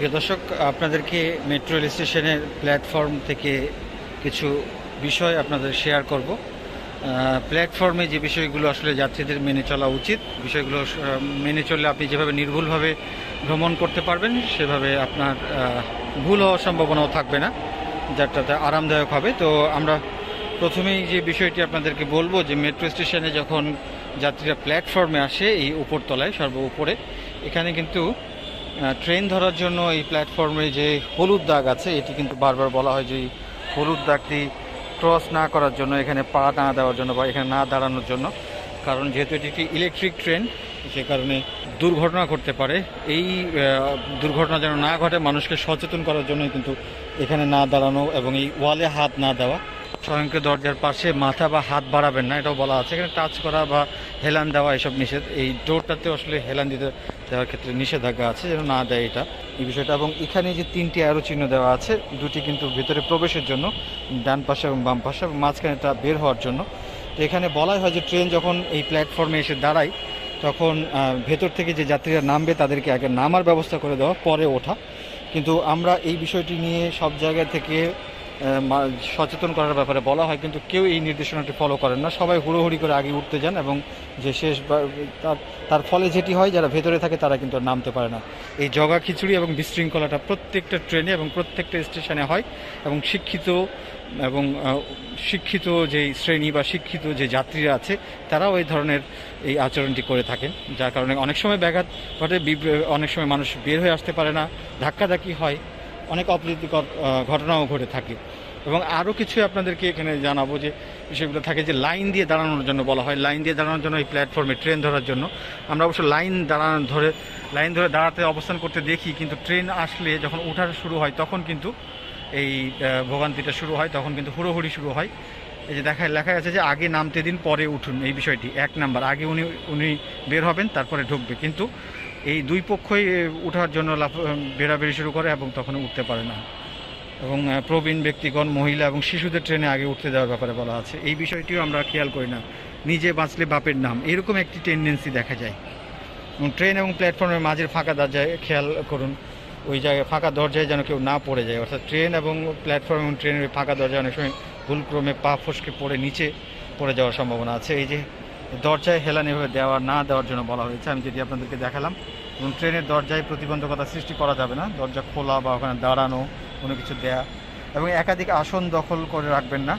প্রিয় দর্শক, আপনাদেরকে মেট্রো রেল স্টেশনের প্ল্যাটফর্ম থেকে কিছু বিষয় আপনাদের শেয়ার করব। প্ল্যাটফর্মে যে বিষয়গুলো আসলে যাত্রীদের মেনে চলা উচিত, বিষয়গুলো মেনে চললে আপনি যেভাবে নির্ভুলভাবে ভ্রমণ করতে পারবেন, সেভাবে আপনার ভুল হওয়ার সম্ভাবনাও থাকবে না, যাত্রাটা আরামদায়ক হবে। তো আমরা প্রথমেই যে বিষয়টি আপনাদেরকে বলব, যে মেট্রো স্টেশনে যখন যাত্রীরা প্ল্যাটফর্মে আসে, এই উপরতলায়, সর্ব উপরে, এখানে কিন্তু ট্রেন ধরার জন্য এই প্ল্যাটফর্মে যে হলুদ দাগ আছে, এটি কিন্তু বারবার বলা হয় যে এই হলুদ দাগটি ক্রস না করার জন্য, এখানে পা না দেওয়ার জন্য বা এখানে না দাঁড়ানোর জন্য। কারণ যেহেতু এটি একটি ইলেকট্রিক ট্রেন সে কারণে দুর্ঘটনা ঘটতে পারে। এই দুর্ঘটনা যেন না ঘটে, মানুষকে সচেতন করার জন্যই কিন্তু এখানে না দাঁড়ানো এবং এই ওয়ালে হাত না দেওয়া। স্বয়ংক্রিয় দরজার পাশে মাথা বা হাত বাড়াবেন না, এটাও বলা আছে। এখানে টাচ করা বা হেলান দেওয়া, এসব নিষেধ, এই ডোরটাতে আসলে হেলান দিতে, দেওয়ার ক্ষেত্রে নিষেধাজ্ঞা আছে যেন না দেয় এটা এই বিষয়টা। এবং এখানে যে তিনটি অ্যারো চিহ্ন দেওয়া আছে, দুটি কিন্তু ভেতরে প্রবেশের জন্য, ডান পাশে এবং বাম পাশে এবং মাঝখানেটা বের হওয়ার জন্য। তো এখানে বলাই হয় যে ট্রেন যখন এই প্ল্যাটফর্মে এসে দাঁড়ায়, তখন ভেতর থেকে যে যাত্রীরা নামবে, তাদেরকে আগে নামার ব্যবস্থা করে দেওয়া, পরে ওঠা। কিন্তু আমরা এই বিষয়টি নিয়ে সব জায়গা থেকে সচেতন করার ব্যাপারে বলা হয়, কিন্তু কেউ এই নির্দেশনাটি ফলো করেন না। সবাই হুড়োহুড়ি করে আগে উঠতে যান এবং যে শেষ তার ফলে যেটি হয়, যারা ভেতরে থাকে তারা কিন্তু নামতে পারে না। এই জগা খিচুড়ি এবং বিশৃঙ্খলাটা প্রত্যেকটা ট্রেনে এবং প্রত্যেকটা স্টেশনে হয় এবং শিক্ষিত এবং শিক্ষিত যে শ্রেণি বা শিক্ষিত যে যাত্রীরা আছে, তারাও এই ধরনের এই আচরণটি করে থাকেন। যার কারণে অনেক সময় ব্যাঘাত ঘটে অনেক সময় মানুষ বের হয়ে আসতে পারে না। ধাক্কাধাক্কি হয়। অনেক অপ্রীতিকর ঘটনাও ঘটে থাকে। এবং আরও কিছু আপনাদেরকে এখানে জানাব যে বিষয়গুলো থাকে যে লাইন দিয়ে দাঁড়ানোর জন্য বলা হয়। লাইন দিয়ে দাঁড়ানোর জন্য এই প্ল্যাটফর্মে ট্রেন ধরার জন্য। আমরা অবশ্য লাইন দাঁড়ানো ধরে, লাইন ধরে দাঁড়াতে অবস্থান করতে দেখি, কিন্তু ট্রেন আসলে যখন ওঠা শুরু হয়, তখন কিন্তু এই ভোগান্তিটা শুরু হয়, তখন কিন্তু হুড়োহুড়ি শুরু হয়। এই যে দেখায় লেখা আছে যে আগে নামতে দিন, পরে উঠুন। এই বিষয়টি এক নাম্বার। আগে উনি উনি বের হবেন, তারপরে ঢুকবে। কিন্তু এই দুই পক্ষই এ, উঠার জন্য লাফ বেরাবেরি শুরু করে এবং তখন উঠতে পারে না। এবং প্রবীণ ব্যক্তিগণ মহিলা এবং শিশুদের ট্রেনে আগে উঠতে দেওয়ার ব্যাপারে বলা আছে। এই বিষয়টিও আমরা খেয়াল করি না। নিজে বাঁচলে বাপের নাম। এরকম একটি টেন্ডেন্সি দেখা যায়। ট্রেন এবং প্ল্যাটফর্মের মাঝের ফাঁকা দরজায় খেয়াল করুন। ওই জায়গায় ফাঁকা দরজায় যেন কেউ না পড়ে যায়। অর্থাৎ ট্রেন এবং প্ল্যাটফর্ম এবং ট্রেনের ফাঁকা দরজায় অনেক সময় ভুলক্রমে পা ফসকে পড়ে নিচে পড়ে যাওয়ার সম্ভাবনা আছে। এই যে দরজায় হেলান এভাবে দেওয়া না দেওয়ার জন্য বলা হয়েছে। আমি যদি আপনাদেরকে দেখালাম, এবং ট্রেনের দরজায় প্রতিবন্ধকতা সৃষ্টি করা যাবে না। দরজা খোলা বা ওখানে দাঁড়ানো, কোনো কিছু দেয়া, এবং একাধিক আসন দখল করে রাখবেন না।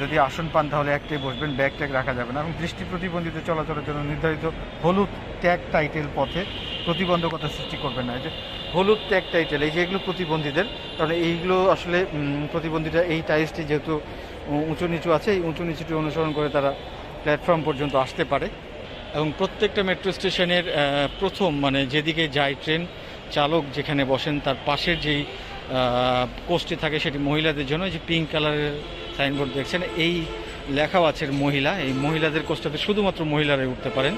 যদি আসন পান তাহলে একটাই বসবেন, ব্যাগ ট্যাগ রাখা যাবে না, এবং দৃষ্টি প্রতিবন্ধীদের চলাচলের জন্য নির্ধারিত হলুদ ট্যাগ টাইটেল পথে প্রতিবন্ধকতা সৃষ্টি করবেন না। এই যে হলুদ ট্যাগ টাইটেল, এই যে এগুলো প্রতিবন্ধীদের কারণ এইগুলো আসলে প্রতিবন্ধীরা এই টাইলসটি যেহেতু উঁচু নিচু আছে, এই উঁচু নিচুটি অনুসরণ করে তারা প্ল্যাটফর্ম পর্যন্ত আসতে পারে এবং প্রত্যেকটা মেট্রো স্টেশনের প্রথম মানে যেদিকে যায় ট্রেন চালক যেখানে বসেন তার পাশের যেই কোচটি থাকে সেটি মহিলাদের জন্য যে পিঙ্ক কালারের সাইনবোর্ড দেখছেন, এই লেখাও আছে মহিলা, এই মহিলাদের কোচটাতে শুধুমাত্র মহিলারাই উঠতে পারেন।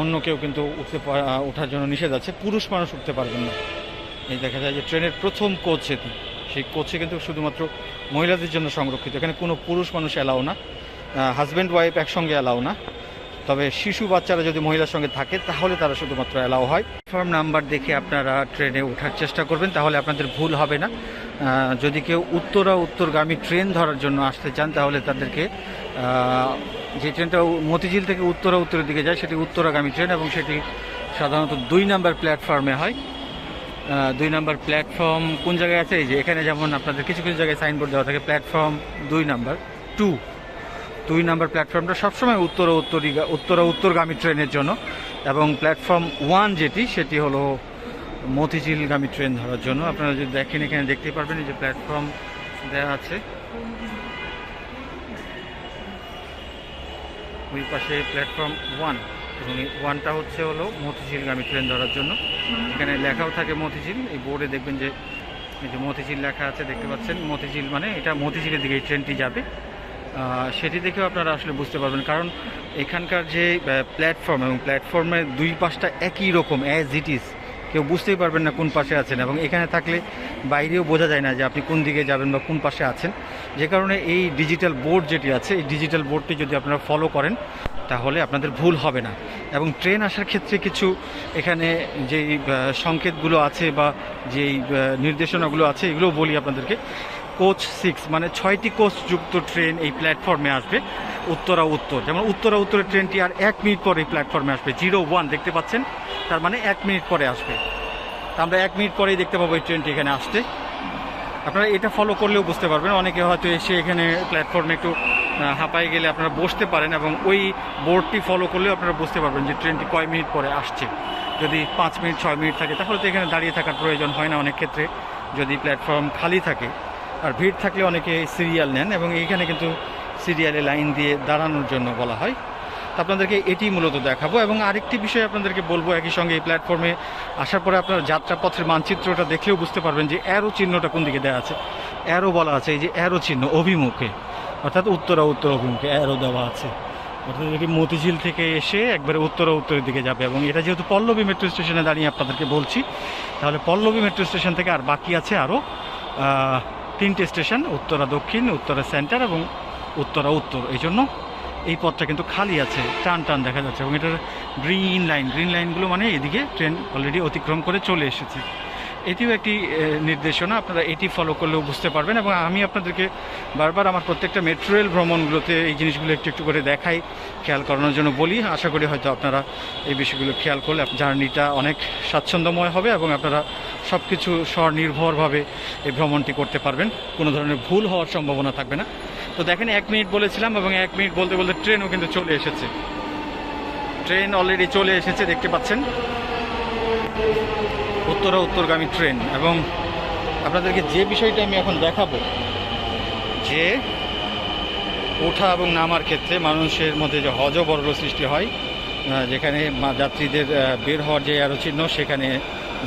অন্য কেউ কিন্তু উঠতে ওঠার জন্য নিষেধ আছে, পুরুষ মানুষ উঠতে পারবেন না। এই দেখা যায় যে ট্রেনের প্রথম কোচ এটি সেই কোচে কিন্তু শুধুমাত্র মহিলাদের জন্য সংরক্ষিত, এখানে কোনো পুরুষ মানুষ এলাও না। হাজব্যান্ড ওয়াইফ একসঙ্গে এলাও না। তবে শিশু বাচ্চারা যদি মহিলার সঙ্গে থাকে, তাহলে তারা শুধুমাত্র অ্যালাও হয়। প্ল্যাটফর্ম নাম্বার দেখে আপনারা ট্রেনে ওঠার চেষ্টা করবেন, তাহলে আপনাদের ভুল হবে না। যদি কেউ উত্তরা, উত্তরগামী ট্রেন ধরার জন্য আসতে চান, তাহলে তাদেরকে যে ট্রেনটা মতিঝিল থেকে উত্তরা, উত্তরের দিকে যায়, সেটি উত্তরাগামী ট্রেন এবং সেটি সাধারণত দুই নাম্বার প্ল্যাটফর্মে হয়। দুই নাম্বার প্ল্যাটফর্ম কোন জায়গায় আছে? এই যে এখানে যেমন আপনাদের কিছু কিছু জায়গায় সাইনবোর্ড দেওয়া থাকে প্ল্যাটফর্ম দুই নাম্বার টু দুই নম্বর প্ল্যাটফর্মটা সবসময় উত্তর উত্তর ও উত্তরগামী ট্রেনের জন্য। এবং প্ল্যাটফর্ম ওয়ান যেটি, সেটি হলো মতিঝিলগামী ট্রেন ধরার জন্য। আপনারা যদি দেখেন, এখানে দেখতে পারবেন যে প্ল্যাটফর্ম দেওয়া আছে। ওই পাশে প্ল্যাটফর্ম ওয়ান। এবং এই ওয়ানটা হচ্ছে হলো মতিঝিলগামী ট্রেন ধরার জন্য। এখানে লেখাও থাকে মতিঝিল। এই বোর্ডে দেখবেন যে, এই যে মতিঝিল লেখা আছে, দেখতে পাচ্ছেন? মতিঝিল মানে এটা মতিঝিলের দিকে এই ট্রেনটি যাবে। সেটি দেখেও আপনারা আসলে বুঝতে পারবেন। কারণ এখানকার যে প্ল্যাটফর্ম এবং প্ল্যাটফর্মের দুই পাশটা একই রকম অ্যাজ ইট ইজ কেউ বুঝতেই পারবেন না কোন পাশে আছেন এবং এখানে থাকলে বাইরেও বোঝা যায় না যে আপনি কোন দিকে যাবেন বা কোন পাশে আছেন। যে কারণে এই ডিজিটাল বোর্ড যেটি আছে, এই ডিজিটাল বোর্ডটি যদি আপনারা ফলো করেন, তাহলে আপনাদের ভুল হবে না। এবং ট্রেন আসার ক্ষেত্রে কিছু এখানে যেই সংকেতগুলো আছে বা যেই নির্দেশনাগুলো আছে এগুলো বলি আপনাদেরকে। কোচ সিক্স মানে ছয়টি কোচ যুক্ত ট্রেন এই প্ল্যাটফর্মে আসবে, উত্তরা উত্তর। যেমন উত্তরা উত্তরের ট্রেনটি আর এক মিনিট পরে এই প্ল্যাটফর্মে আসবে জিরো ওয়ান দেখতে পাচ্ছেন? তার মানে এক মিনিট পরে আসবে। আমরা এক মিনিট পরেই দেখতে পাবো এই ট্রেনটি এখানে আসতে। আপনারা এটা ফলো করলেও বুঝতে পারবেন, অনেকে হয়তো এসে এখানে প্ল্যাটফর্মে একটু হাঁপায় গেলে আপনারা বসতে পারেন এবং ওই বোর্ডটি ফলো করলেও আপনারা বুঝতে পারবেন যে ট্রেনটি কয় মিনিট পরে আসছে। যদি পাঁচ মিনিট, ছয় মিনিট থাকে, তাহলে তো এখানে দাঁড়িয়ে থাকার প্রয়োজন হয় না অনেক ক্ষেত্রে। যদি প্ল্যাটফর্ম খালি থাকে আর ভিড় থাকলে অনেকে সিরিয়াল নেন এবং এইখানে কিন্তু সিরিয়ালে লাইন দিয়ে দাঁড়ানোর জন্য বলা হয়। তো আপনাদেরকে এটি মূলত দেখাবো এবং আরেকটি বিষয় আপনাদেরকে বলব একই সঙ্গে এই প্ল্যাটফর্মে আসার পরে আপনারা যাত্রাপথের মানচিত্রটা দেখলেও বুঝতে পারবেন যে অ্যারো চিহ্নটা কোন দিকে দেওয়া আছে। অ্যারো বলা আছে, এই যে অ্যারো চিহ্ন, অভিমুখে। অর্থাৎ উত্তরা, উত্তর অভিমুখে অ্যারো দেওয়া আছে। অর্থাৎ এটি মতিঝিল থেকে এসে একবারে উত্তরা, উত্তরের দিকে যাবে এবং এটা যেহেতু পল্লবী মেট্রো স্টেশনে দাঁড়িয়ে আপনাদেরকে বলছি, তাহলে পল্লবী মেট্রো স্টেশন থেকে আর বাকি আছে আরও তিনটে স্টেশন, উত্তরা দক্ষিণ, উত্তরা সেন্টার এবং উত্তরা উত্তর। এই জন্য এই পথটা কিন্তু খালি আছে, টান টান দেখা যাচ্ছে এবং এটার গ্রিন লাইন গ্রিন লাইনগুলো মানে এদিকে ট্রেন অলরেডি অতিক্রম করে চলে এসেছে। এটিও একটি নির্দেশনা। আপনারা এটি ফলো করলেও বুঝতে পারবেন এবং আমি আপনাদেরকে বারবার আমার প্রত্যেকটা মেট্রো রেল ভ্রমণগুলোতে এই জিনিসগুলো একটু একটু করে দেখাই, খেয়াল করানোর জন্য বলি। আশা করি হয়তো আপনারা এই বিষয়গুলো খেয়াল করলে জার্নিটা অনেক স্বাচ্ছন্দ্যময় হবে এবং আপনারা সব কিছু স্বনির্ভরভাবে এই ভ্রমণটি করতে পারবেন। কোনো ধরনের ভুল হওয়ার সম্ভাবনা থাকবে না। তো দেখেন, এক মিনিট বলেছিলাম এবং এক মিনিট বলতে বলতে ট্রেনও কিন্তু চলে এসেছে। ট্রেন অলরেডি চলে এসেছে, দেখতে পাচ্ছেন। উত্তরা উত্তরগামী ট্রেন এবং আপনাদেরকে যে বিষয়টা আমি এখন দেখাবো, যে ওঠা এবং নামার ক্ষেত্রে মানুষের মধ্যে যে হজবরল সৃষ্টি হয় যেখানে যাত্রীদের বের হওয়ার যে আরও চিহ্ন সেখানে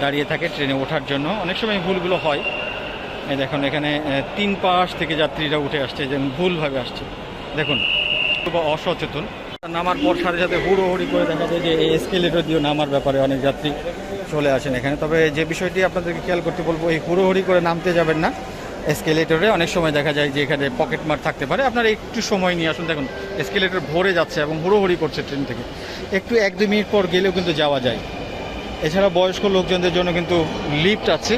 দাঁড়িয়ে থাকে ট্রেনে ওঠার জন্য। অনেক সময় ভুলগুলো হয়। দেখুন, এখানে তিন পাশ থেকে যাত্রীরা উঠে আসছে, যেমন ভুলভাবে আসছে। দেখুন, খুব অসচেতন। নামার পর সাথে সাথে হুড়োহুড়ি করে দেখা যায় যে এই এসকেলেটর দিয়ে নামার ব্যাপারে অনেক যাত্রী চলে আসেন এখানে। তবে যে বিষয়টি আপনাদেরকে খেয়াল করতে বলব, এই হুড়োহুড়ি করে নামতে যাবেন না। এসকেলেটরে অনেক সময় দেখা যায় যে এখানে পকেট মার থাকতে পারে। আপনারা একটু সময় নিয়ে আসুন। দেখুন এসকেলেটর ভরে যাচ্ছে এবং হুড়োহুড়ি করছে ট্রেন থেকে। একটু এক দুই মিনিট পর গেলেও কিন্তু যাওয়া যায়। এছাড়া বয়স্ক লোকজনদের জন্য কিন্তু লিফট আছে।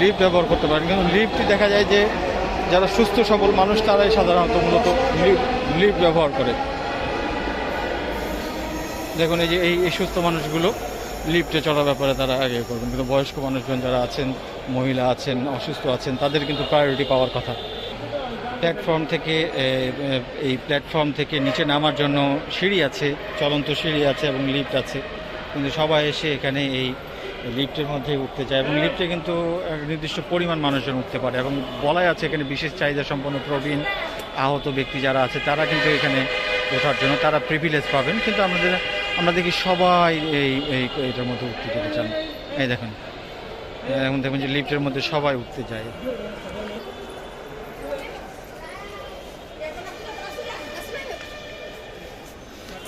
লিফট ব্যবহার করতে পারেন। কিন্তু লিফটটি দেখা যায় যে যারা সুস্থ সবল মানুষ, তারাই সাধারণত মূলত লিফট ব্যবহার করে। দেখুন, এই যে এই সুস্থ মানুষগুলো লিফটে চলার ব্যাপারে তারা আগে করবেন। কিন্তু বয়স্ক মানুষজন যারা আছেন, মহিলা আছেন, অসুস্থ আছেন, তাদের কিন্তু প্রায়োরিটি পাওয়ার কথা। প্ল্যাটফর্ম থেকে এই প্ল্যাটফর্ম থেকে নিচে নামার জন্য সিঁড়ি আছে, চলন্ত সিঁড়ি আছে এবং লিফট আছে। কিন্তু সবাই এসে এখানে এই লিফটের মধ্যে উঠতে চায় এবং লিফটে কিন্তু নির্দিষ্ট পরিমাণ মানুষজন উঠতে পারে এবং বলাই আছে এখানে বিশেষ চাহিদা সম্পন্ন প্রবীণ আহত ব্যক্তি যারা আছে, তারা কিন্তু এখানে ওঠার জন্য তারা প্রিভিলেজ পাবেন। কিন্তু আমাদের আমরা দেখি সবাই এই এই এটার মধ্যে উঠতে যেতে চান। এই দেখুন। এখন দেখুন যে লিফটের মধ্যে সবাই উঠতে যায়।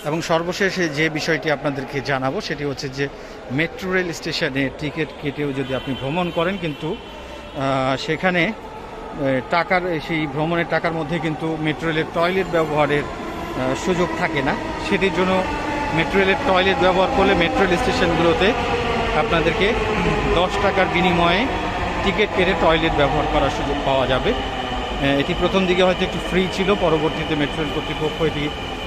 এবং সর্বশেষে যে বিষয়টি আপনাদেরকে জানাব, সেটি হচ্ছে যে মেট্রো রেল স্টেশনে টিকিট কেটেও যদি আপনি ভ্রমণ করেন কিন্তু সেখানে টাকার, সেই ভ্রমণের টাকার মধ্যে কিন্তু মেট্রো রেলের টয়লেট ব্যবহারের সুযোগ থাকে না। সেটির জন্য মেট্রো রেলের টয়লেট ব্যবহার করলে মেট্রো রেল স্টেশনগুলোতে আপনাদেরকে দশ টাকার বিনিময়ে টিকিট কেটে টয়লেট ব্যবহার করার সুযোগ পাওয়া যাবে। এটি প্রথম দিকে হয়তো একটু ফ্রি ছিল, পরবর্তীতে মেট্রো রেল কর্তৃপক্ষ এটি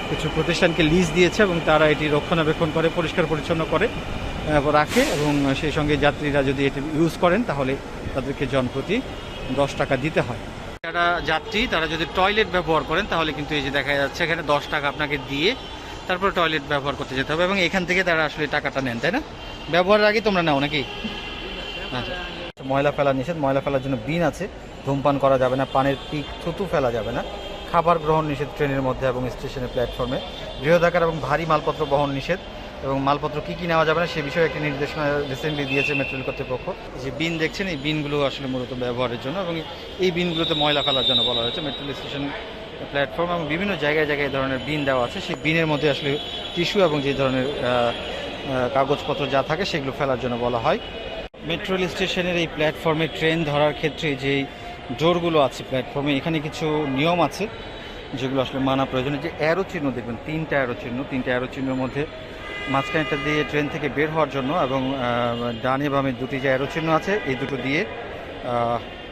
কিছু প্রতিষ্ঠানকে লিজ দিয়েছে এবং তারা এটি রক্ষণাবেক্ষণ করে, পরিষ্কার পরিচ্ছন্ন করে রাখে এবং সেই সঙ্গে যাত্রীরা যদি এটি ইউজ করেন তাহলে তাদেরকে জনপ্রতি দশ টাকা দিতে হয়। যারা যাত্রী, তারা যদি টয়লেট ব্যবহার করেন তাহলে কিন্তু এই যে দেখা যাচ্ছে, এখানে দশ টাকা আপনাকে দিয়ে তারপর টয়লেট ব্যবহার করতে যেতে হবে এবং এখান থেকে তারা আসলে টাকাটা নেন, তাই না? ব্যবহারের আগে তোমরা নাও নাকি? আচ্ছা। ময়লা ফেলা নিষেধ, ময়লা ফেলার জন্য বিন আছে, ধূমপান করা যাবে না, পানের পিক, থুতু ফেলা যাবে না। খাবার গ্রহণ নিষেধ ট্রেনের মধ্যে এবং স্টেশনের প্ল্যাটফর্মে। বৃহদাকার এবং ভারী মালপত্র বহন নিষেধ এবং মালপত্র কী কী নেওয়া যাবে না সে বিষয়ে একটি নির্দেশনা রিসেন্টলি দিয়েছে মেট্রো রেল কর্তৃপক্ষ যে বিন দেখছেন, এই বিনগুলো আসলে মূলত ব্যবহারের জন্য এবং এই বিনগুলোতে ময়লা ফেলার জন্য বলা হয়েছে মেট্রো রেল স্টেশন প্ল্যাটফর্ম এবং বিভিন্ন জায়গায় জায়গায় ধরনের বিন দেওয়া আছে। সেই বিনের মধ্যে আসলে টিস্যু এবং যে ধরনের কাগজপত্র যা থাকে সেগুলো ফেলার জন্য বলা হয়। মেট্রো রেল স্টেশনের এই প্ল্যাটফর্মে ট্রেন ধরার ক্ষেত্রে যেই ডোরগুলো আছে প্ল্যাটফর্মে এখানে কিছু নিয়ম আছে যেগুলো আসলে মানা প্রয়োজন। যে অ্যারো চিহ্ন দেখবেন, তিনটা অ্যারো চিহ্ন, তিনটা অ্যারো চিহ্নের মধ্যে মাঝখানেটা দিয়ে ট্রেন থেকে বের হওয়ার জন্য এবং ডানে বামে দুটি যে অ্যারো চিহ্ন আছে, এই দুটো দিয়ে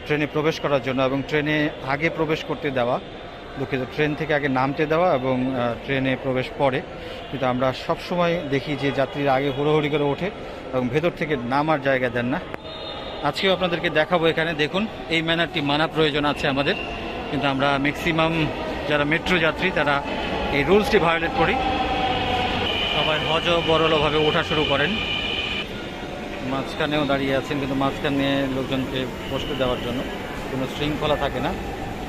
ট্রেনে প্রবেশ করার জন্য এবং ট্রেনে আগে প্রবেশ করতে দেওয়া দুঃখিত ট্রেন থেকে আগে নামতে দেওয়া এবং ট্রেনে প্রবেশ পরে কিন্তু আমরা সব সময় দেখি যে যাত্রীরা আগে হুড়োহুড়ি করে ওঠে এবং ভেতর থেকে নামার জায়গা দেন না। আজকেও আপনাদেরকে দেখাবো এখানে। দেখুন, এই ম্যানারটি মানা প্রয়োজন আছে আমাদের। কিন্তু আমরা ম্যাক্সিমাম যারা মেট্রো যাত্রী, তারা এই রুলসটি ভায়োলেট করি। সবাই হজ বরলভাবে ওঠা শুরু করেন। মাঝখানেও দাঁড়িয়ে আছেন, কিন্তু মাঝখানে লোকজনকে বসতে দেওয়ার জন্য কোনো শৃঙ্খলা থাকে না।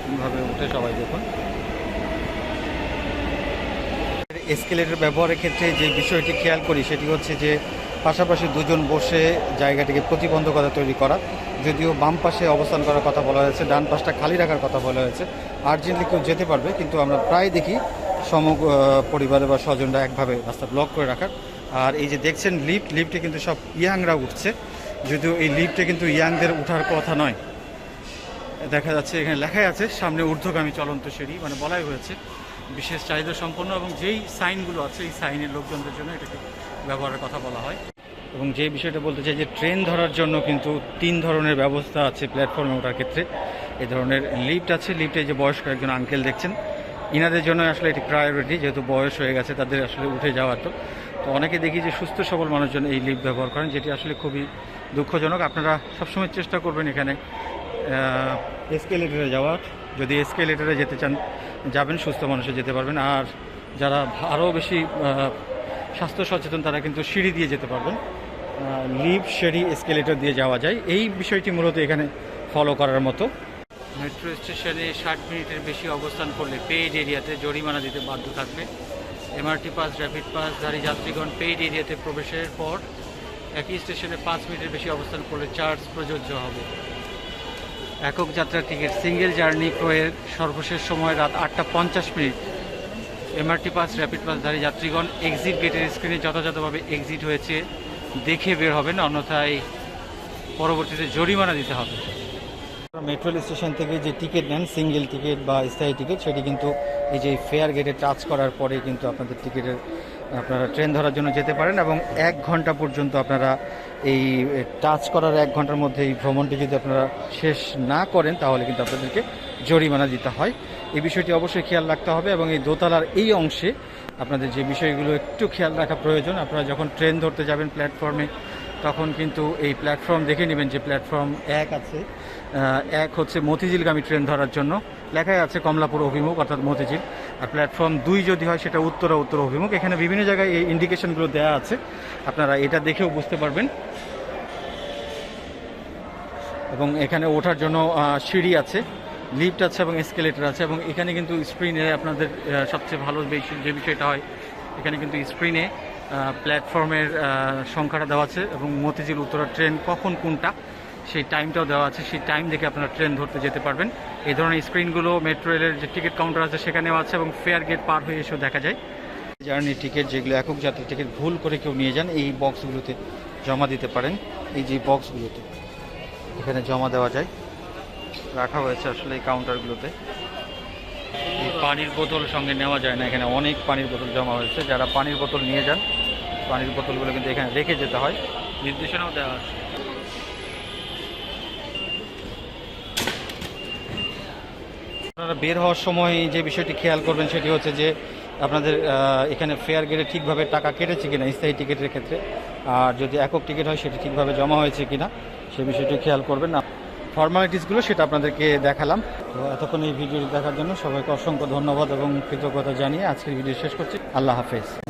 এইভাবে উঠে সবাই দেখুন। এসকেলেটর ব্যবহারের ক্ষেত্রে যে বিষয়টি খেয়াল করি, সেটি হচ্ছে যে পাশাপাশি দুজন বসে জায়গাটিকে প্রতিবন্ধকতা তৈরি করা, যদিও বাম পাশে অবস্থান করার কথা বলা হয়েছে, ডান পাশটা খালি রাখার কথা বলা হয়েছে। আর্জেন্টলি কেউ যেতে পারবে, কিন্তু আমরা প্রায় দেখি সমগ্র পরিবারে বা স্বজনরা একভাবে রাস্তা ব্লক করে রাখার। আর এই যে দেখছেন লিফট লিফটে কিন্তু সব ইয়াংরা উঠছে, যদিও এই লিফটে কিন্তু ইয়াংদের উঠার কথা নয়। দেখা যাচ্ছে, এখানে লেখাই আছে, সামনে ঊর্ধ্বগামী চলন্ত সিঁড়ি মানে বলাই হয়েছে, বিশেষ চাহিদা সম্পন্ন এবং যেই সাইনগুলো আছে, এই সাইনের লোকজনদের জন্য এটাকে ব্যবহারের কথা বলা হয়। এবং যে বিষয়টা বলতে চাই যে, ট্রেন ধরার জন্য কিন্তু তিন ধরনের ব্যবস্থা আছে প্ল্যাটফর্মে ওঠার ক্ষেত্রে। এ ধরনের লিফট আছে, লিফটে যে বয়স্ক একজন আঙ্কেল দেখছেন, ইনাদের জন্য আসলে এটি প্রায়োরিটি যেহেতু বয়স হয়ে গেছে, তাদের আসলে উঠে যাওয়ার তো। তো অনেকে দেখি যে, সুস্থ সবল মানুষজন এই লিফট ব্যবহার করেন, যেটি আসলে খুবই দুঃখজনক। আপনারা সবসময় চেষ্টা করবেন এখানে এসকেলেটারে যাওয়ার যদি এসকেলেটারে যেতে চান, যাবেন, সুস্থ মানুষে যেতে পারবেন। আর যারা আরও বেশি স্বাস্থ্য সচেতন, তারা কিন্তু সিঁড়ি দিয়ে যেতে পারবেন। লিভ সিঁড়ি এসকেলেটর দিয়ে যাওয়া যায়। এই বিষয়টি মূলত এখানে ফলো করার মতো। মেট্রো স্টেশনে ষাট মিনিটের বেশি অবস্থান করলে পেইড এরিয়াতে জরিমানা দিতে বাধ্য থাকবে। এমআরটি পাস র্যাপিড পাস ধারী যাত্রীগণ পেইড এরিয়াতে প্রবেশের পর একই স্টেশনে পাঁচ মিনিটের বেশি অবস্থান করলে চার্জ প্রযোজ্য হবে। একক যাত্রার টিকিট। সিঙ্গেল জার্নি ক্রয়ের সর্বশেষ সময় রাত আটটা পঞ্চাশ মিনিট। এমআরটি পাস র্যাপিড পাসধারী যাত্রীগণ এক্সিট গেটের স্ক্রিনে যথাযথভাবে এক্সিট হয়েছে দেখে বের হবেন, অন্যথায় পরবর্তীতে জরিমানা দিতে হবে। মেট্রো স্টেশন থেকে যে টিকিট নেন সিঙ্গেল টিকিট বা স্থায়ী টিকিট সেটি কিন্তু এই যে ফেয়ার গেটে টাচ করার পরে কিন্তু আপনাদের টিকিটের আপনারা ট্রেন ধরার জন্য যেতে পারেন এবং এক ঘণ্টা পর্যন্ত আপনারা এই টাচ করার এক ঘণ্টার মধ্যে এই ভ্রমণটি যদি আপনারা শেষ না করেন, তাহলে কিন্তু আপনাদেরকে জরিমানা দিতে হয়। এই বিষয়টি অবশ্যই খেয়াল রাখতে হবে এবং এই দোতলার এই অংশে আপনাদের যে বিষয়গুলো একটু খেয়াল রাখা প্রয়োজন, আপনারা যখন ট্রেন ধরতে যাবেন প্ল্যাটফর্মে, তখন কিন্তু এই প্ল্যাটফর্ম দেখে নেবেন যে প্ল্যাটফর্ম এক আছে। এক হচ্ছে মতিঝিলগামী ট্রেন ধরার জন্য। লেখাই আছে কমলাপুর অভিমুখ, অর্থাৎ মতিঝিল। আর প্ল্যাটফর্ম দুই যদি হয়, সেটা উত্তর উত্তর অভিমুখ। এখানে বিভিন্ন জায়গায় এই ইন্ডিকেশনগুলো দেওয়া আছে। আপনারা এটা দেখেও বুঝতে পারবেন। এবং এখানে ওঠার জন্য সিঁড়ি আছে লিফট আছে এবং এসকেলেটর আছে। এবং এখানে কিন্তু স্ক্রিনে আপনাদের সবচেয়ে ভালো যে বিষয়টা হয়, এখানে কিন্তু স্ক্রিনে প্ল্যাটফর্মের সংখ্যাটা দেওয়া আছে। এবং মতিঝিল উত্তরা ট্রেন কখন কোনটা সেই টাইমটাও দেওয়া আছে সেই টাইম দেখে আপনারা ট্রেন ধরতে যেতে পারবেন। এই ধরনের স্ক্রিনগুলো মেট্রো রেলের যে টিকিট কাউন্টার আছে সেখানেও আছে এবং ফেয়ার গেট পার হয়ে এসেও দেখা যায়। জার্নি টিকিট যেগুলো একক যাত্রী টিকিট ভুল করে কেউ নিয়ে যান এই বক্সগুলোতে জমা দিতে পারেন। এই যে বক্সগুলোতে এখানে জমা দেওয়া যায়। রাখা হয়েছে আসলে এই কাউন্টারগুলোতে। এই পানির বোতল সঙ্গে নেওয়া যায় না এখানে অনেক পানির বোতল জমা হয়েছে। যারা পানির বোতল নিয়ে যান পানির বোতলগুলো কিন্তু এখানে রেখে যেতে হয়। নির্দেশনাও দেওয়া আছে। আপনারা বের হওয়ার সময় যে বিষয়টি খেয়াল করবেন সেটি হচ্ছে যে আপনাদের এখানে ফেয়ার গেটে ঠিকভাবে টাকা কেটেছে কিনা, স্থায়ী টিকিটের ক্ষেত্রে। আর যদি একক টিকিট হয়, সেটি ঠিকভাবে জমা হয়েছে কিনা, সেই বিষয়টি খেয়াল করবেন। না ফর্মালিটিসগুলো সেটা আপনাদেরকে দেখালাম। তো এতক্ষণ এই ভিডিওটি দেখার জন্য সবাইকে অসংখ্য ধন্যবাদ এবং কৃতজ্ঞতা জানিয়ে আজকের ভিডিও শেষ করছি। আল্লাহ হাফেজ।